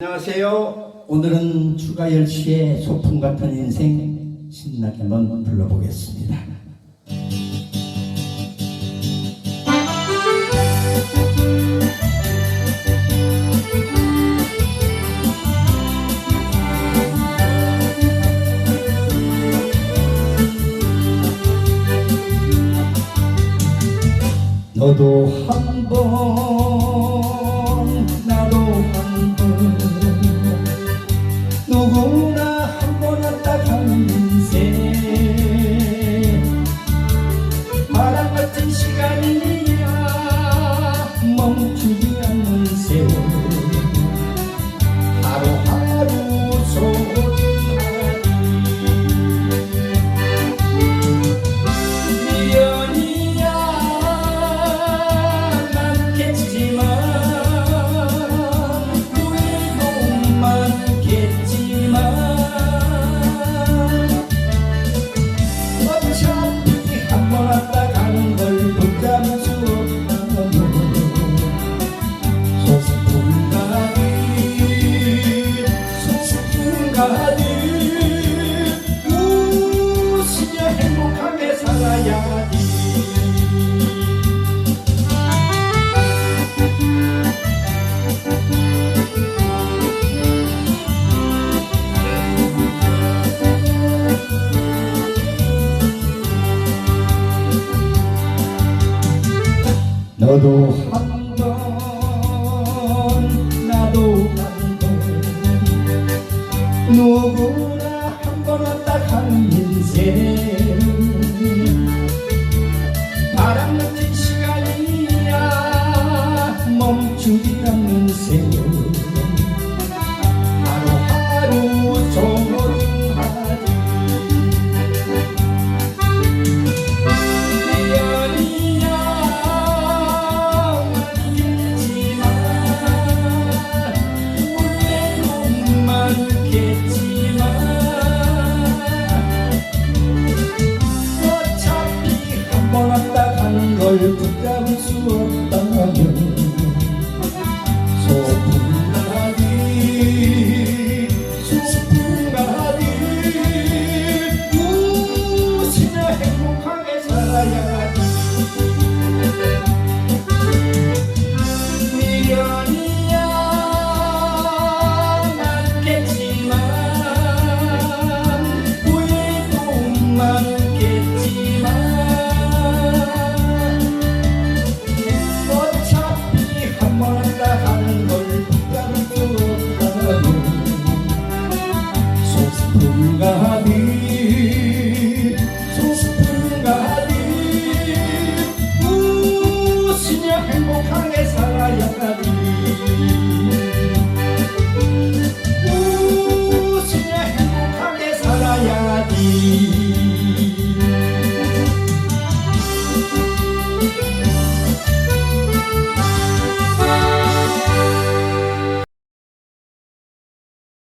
안녕하세요. 오늘은 추가 열시의 소풍 같은 인생 신나게 한번 불러보겠습니다. 너도 한번 너도 한 번 나도 한 번. 누구 You.